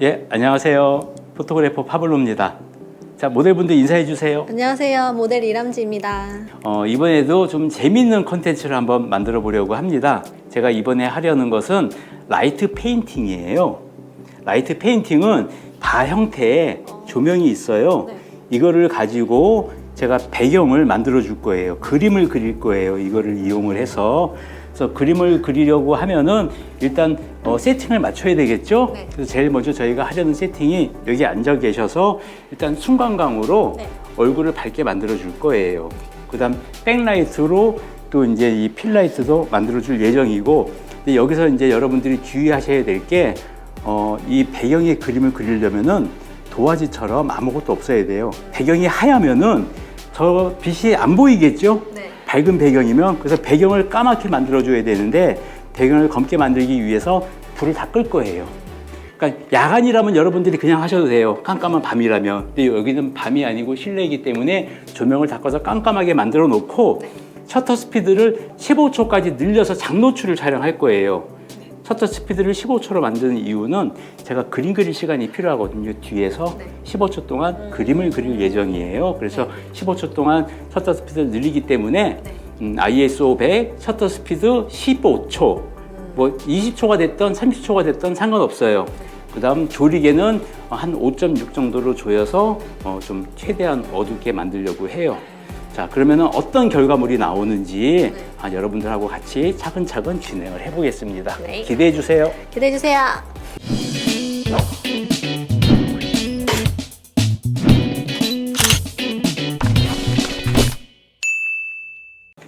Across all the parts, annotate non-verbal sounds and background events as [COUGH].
예, 안녕하세요. 포토그래퍼 파블로입니다. 자, 모델분들 인사해 주세요. 안녕하세요. 모델 이람지입니다. 어, 이번에도 좀 재밌는 컨텐츠를 한번 만들어 보려고 합니다. 제가 이번에 하려는 것은 라이트 페인팅이에요. 라이트 페인팅은 바 형태의 조명이 있어요. 네. 이거를 가지고 제가 배경을 만들어 줄 거예요. 그림을 그릴 거예요. 이거를 이용을 해서. 그래서 그림을 그리려고 하면은 일단 어, 세팅을 맞춰야 되겠죠? 네. 그래서 제일 먼저 저희가 하려는 세팅이 여기 앉아 계셔서 일단 순간광으로 네. 얼굴을 밝게 만들어 줄 거예요. 그다음 백라이트로 또 이제 이 필라이트도 만들어 줄 예정이고 근데 여기서 이제 여러분들이 주의하셔야 될 게 어, 이 배경의 그림을 그리려면은 도화지처럼 아무것도 없어야 돼요. 배경이 하얗면은 저 빛이 안 보이겠죠? 네. 밝은 배경이면 그래서 배경을 까맣게 만들어 줘야 되는데 배경을 검게 만들기 위해서 불을 다 끌 거예요. 그러니까 야간이라면 여러분들이 그냥 하셔도 돼요. 깜깜한 밤이라면. 근데 여기는 밤이 아니고 실내이기 때문에 조명을 다 꺼서 깜깜하게 만들어 놓고 셔터 스피드를 15초까지 늘려서 장노출을 촬영할 거예요. 셔터 스피드를 15초로 만드는 이유는 제가 그림 그릴 시간이 필요하거든요. 뒤에서 네. 15초 동안 그림을 그릴 예정이에요. 그래서 15초 동안 셔터 스피드를 늘리기 때문에 네. 음, ISO 100 셔터 스피드 15초 뭐 20초가 됐던 30초가 됐던 상관없어요. 그다음 조리개는 한 5.6 정도로 조여서 어, 좀 최대한 어둡게 만들려고 해요. 자 그러면은 어떤 결과물이 나오는지 아, 여러분들하고 같이 차근차근 진행을 해보겠습니다. 네. 기대해 주세요. 기대해 주세요.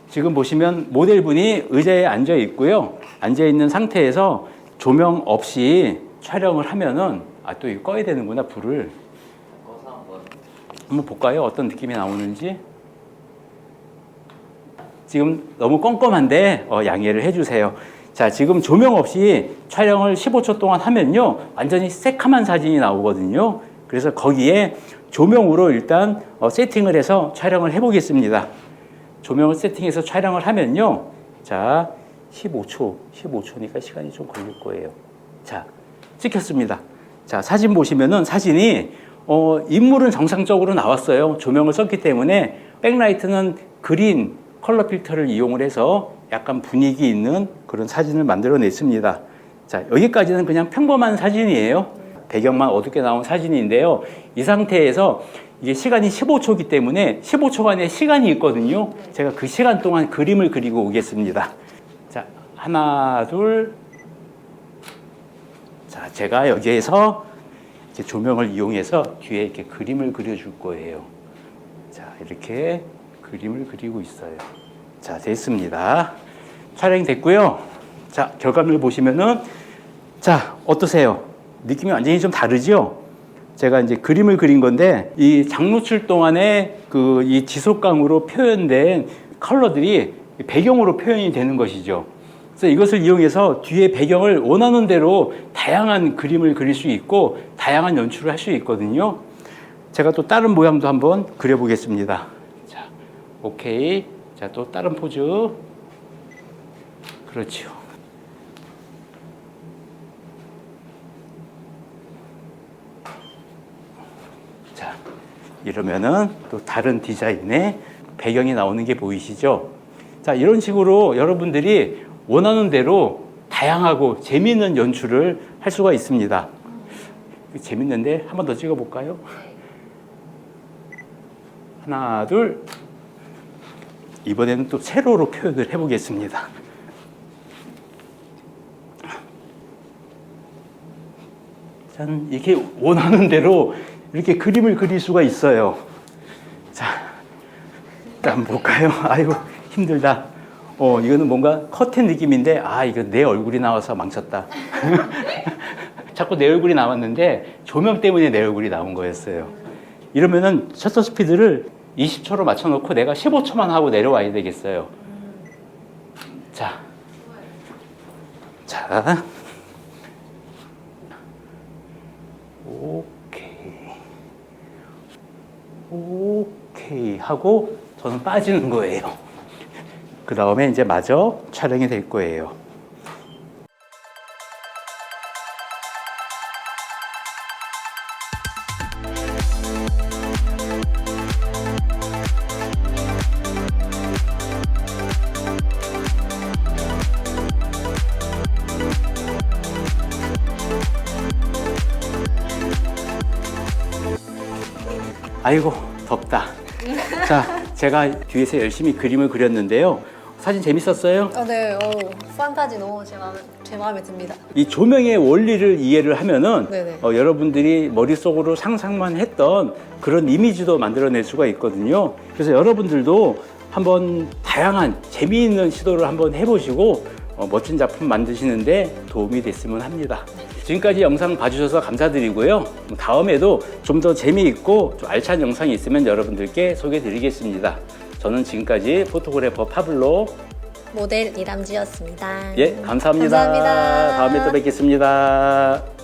지금 보시면 모델분이 의자에 앉아 있고요. 앉아 있는 상태에서 조명 없이 촬영을 하면은 아또 이거 꺼야 되는구나 불을. 한번 볼까요? 어떤 느낌이 나오는지. 지금 너무 껌껌한데 어, 양해를 해주세요. 자, 지금 조명 없이 촬영을 15초 동안 하면요, 완전히 새카만 사진이 나오거든요. 그래서 거기에 조명으로 일단 어, 세팅을 해서 촬영을 해보겠습니다. 조명을 세팅해서 촬영을 하면요, 자, 15초, 15초니까 시간이 좀 걸릴 거예요. 자, 찍혔습니다. 자, 사진 보시면은 사진이 어, 인물은 정상적으로 나왔어요. 조명을 썼기 때문에 백라이트는 그린 컬러 필터를 이용을 해서 약간 분위기 있는 그런 사진을 만들어 냈습니다. 자, 여기까지는 그냥 평범한 사진이에요. 배경만 어둡게 나온 사진인데요. 이 상태에서 이게 시간이 15초이기 때문에 15초간의 시간이 있거든요. 제가 그 시간 동안 그림을 그리고 오겠습니다. 자, 하나, 둘. 자, 제가 여기에서 조명을 이용해서 뒤에 이렇게 그림을 그려줄 거예요. 자, 이렇게 그림을 그리고 있어요. 자, 됐습니다. 촬영이 됐고요. 자, 결과물 보시면은 자, 어떠세요? 느낌이 완전히 좀 다르죠? 제가 이제 그림을 그린 건데 이 장노출 동안에 그 이 지속광으로 표현된 컬러들이 배경으로 표현이 되는 것이죠. 그래서 이것을 이용해서 뒤에 배경을 원하는 대로 다양한 그림을 그릴 수 있고 다양한 연출을 할 수 있거든요. 제가 또 다른 모양도 한번 그려보겠습니다. 자, 오케이. 자, 또 다른 포즈. 그렇죠. 자, 이러면은 또 다른 디자인의 배경이 나오는 게 보이시죠? 자, 이런 식으로 여러분들이 원하는 대로 다양하고 재미있는 연출을 할 수가 있습니다. 재밌는데 한 번 더 찍어 볼까요? 하나, 둘. 이번에는 또 세로로 표현을 해보겠습니다. 짠, 이렇게 원하는 대로 이렇게 그림을 그릴 수가 있어요. 자, 일단 볼까요? [LAUGHS] 아이고, 힘들다. 어, 이거는 뭔가 커튼 느낌인데, 아, 이거 내 얼굴이 나와서 망쳤다. [LAUGHS] 자꾸 내 얼굴이 나왔는데, 조명 때문에 내 얼굴이 나온 거였어요. 이러면은 셔터 스피드를 20초로 맞춰놓고 내가 15초만 하고 내려와야 되겠어요. 자. 자. 오케이. 오케이 하고 저는 빠지는 거예요. 그 다음에 이제 마저 촬영이 될 거예요. 아이고 덥다. [LAUGHS] 자, 제가 뒤에서 열심히 그림을 그렸는데요. 사진 재밌었어요? 어, 네, 어, 판타지 너무 제 마음에, 제 마음에 듭니다. 이 조명의 원리를 이해를 하면은 네네. 어, 여러분들이 머릿속으로 상상만 했던 그런 이미지도 만들어낼 수가 있거든요. 그래서 여러분들도 한번 다양한 재미있는 시도를 한번 해보시고 어, 멋진 작품 만드시는데 도움이 됐으면 합니다. 지금까지 영상 봐주셔서 감사드리고요. 다음에도 좀 더 재미있고 좀 알찬 영상이 있으면 여러분들께 소개드리겠습니다. 저는 지금까지 포토그래퍼 파블로 모델 이람지였습니다. 예 감사합니다. 감사합니다. 다음에 또 뵙겠습니다.